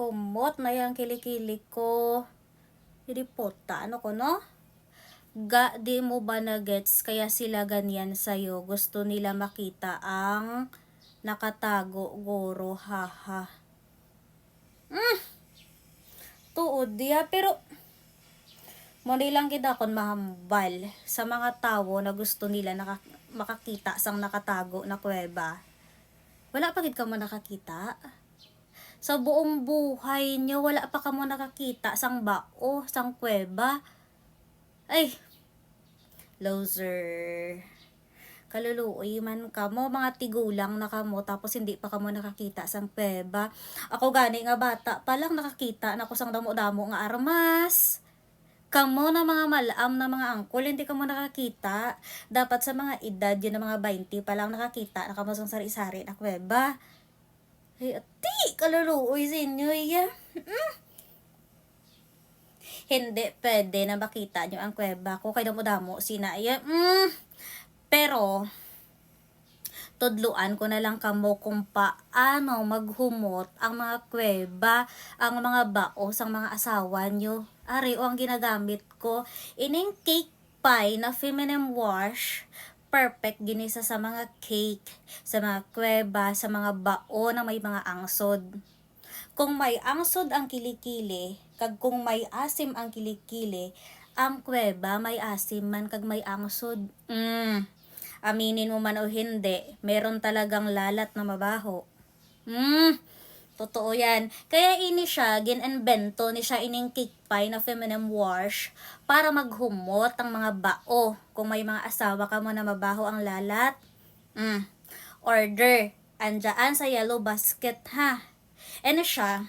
Humot na yung kilikili ko. Puta, ano ko no? Ga, di mo ba na gets kaya sila ganyan sa'yo? Gusto nila makita ang nakatago goro, haha. Mm. Tuod diya, pero mo lang kita kon mahambal sa mga tao na gusto nila naka, makakita sang nakatago na kuweba. Wala pa gid ka mo nakakita? Sa buong buhay nyo, wala pa ka mo nakakita sang bao, sang kuweba. Ay, loser. Kaluluoy man ka mo, mga tigulang na ka mo, tapos hindi pa ka mo nakakita sang kuweba. Ako gani nga bata, palang nakakita na ko sang damo-damo nga armas. Kamo na mga malam na mga angkol, hindi ka mo nakakita. Dapat sa mga edad yun na mga 20 pa lang nakakita na kamo sang sari-sari na kuweba. Ay, ati, kaluluoy sa inyo, iya. Hindi pwede na makita nyo ang kuweba ko kay damo-damo sina. Mm. Pero, tudluan ko na lang kamo kung paano maghumot ang mga kuweba, ang mga baos, ang mga asawa nyo. Ari, o ang ginagamit ko. Ining cake pie na feminine wash, perfect ginisa sa mga cake, sa mga kuweba, sa mga bao na may mga angsod. Kung may angsod ang kilikili, kag kung may asim ang kilikili, ang kuweba may asim man kag may angsod. Mm. Aminin mo man o hindi, meron talagang lalat na mabaho. Mm. Totoo yan. Kaya ini siya, ginenbento ni siya ining cake pie na feminine wash para maghumot ang mga bao. Kung may mga asawa ka mo na mabaho ang lalat, mm, order. Andiyan sa yellow basket ha. Ano siya,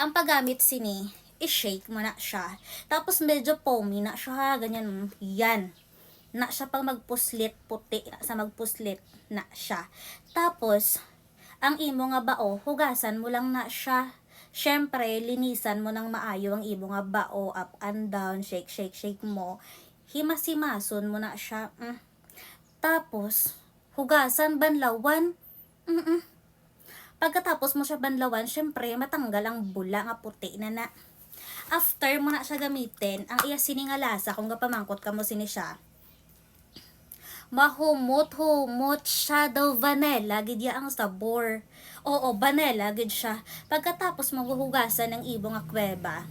ang paggamit sini, i-shake mo na siya. Tapos medyo foamy na siya ha, ganyan, yan. Na siya pang magpuslit, puti sa magpuslit na siya. Tapos, ang imo nga bao, hugasan mo lang na siya. Syempre, linisan mo ng maayo ang imo nga bao, up and down, shake, shake, shake mo. Himas-himason mo na siya. Mm. Tapos, hugasan, banlawan. Mm-mm. Pagkatapos mo siya banlawan, syempre, matanggal ang bula nga puti na na. After mo na siya gamitin, ang iya siningalasa, kung gapamangkot ka mo sini siya, mahumot-humot siya daw vanilla, gid ya ang sabor. Oo, vanilla, gid siya. Pagkatapos maghuhugasan ng ibong akweba,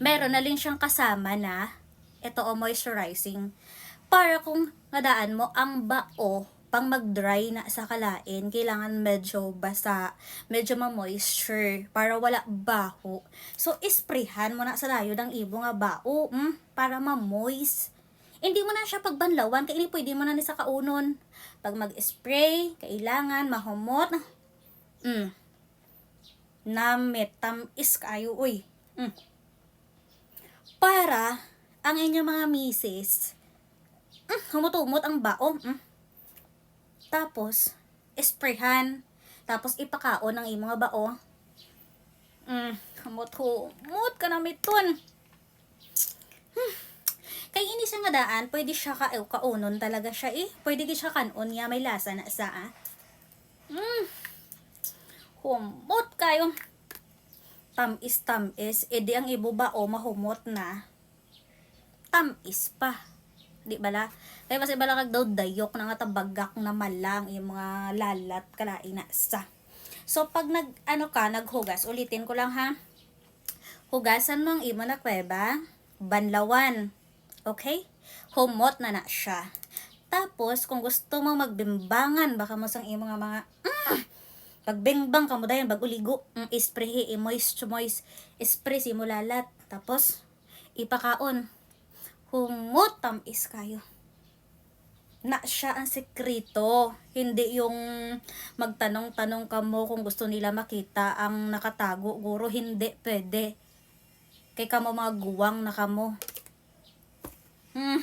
meron na rin siyang kasama na, ito o moisturizing, para kung nadaan mo ang bao, pang mag-dry na sa kalain, kailangan medyo basa, medyo ma-moisture, para wala baho. So, isprehan mo na sa layo ng ibong nga bao, mm, para ma-moist. Hindi mo na siya pagbanlawan, kaya hindi pwede mo na ni sa kaunon. Pag mag-spray, kailangan mahumot. Mm. Namit, tamis kayo, uy. Mm. Para, ang inyong mga misis, mm, humutumot ang bao. Mm. Tapos, sprayhan. Tapos, ipakaon ng imong bao. Mm, humot-humot ka na miton. Hmm. Kay ini siya nga daan, pwede siya ka ew, kaunon talaga siya eh. Pwede gid siya kanon nga may lasa na sa ah. Mm. Humot kayo. Tamis tamis, edi ang ibo ba o mahumot na. Tamis pa. Di bala? Kaya mas ibala kag daw dayok na nga tabagak na malang yung mga lalat kalain na sa. So pag nag ano ka naghugas, ulitin ko lang ha. Hugasan mo ang imo na kweba, banlawan. Okay? Humot na na siya. Tapos, kung gusto mo magbimbangan, baka mo sang imo nga mga, mm, pagbimbang ka mo dayon, baguligo, mm, ispray, i-moist, moist, spray si. Tapos, ipakaon. Humot tamis kayo. Na siya ang sekreto. Hindi yung magtanong-tanong ka mo kung gusto nila makita ang nakatago. Guro, hindi pwede. Kay kamo mga guwang na kamo. Hmm.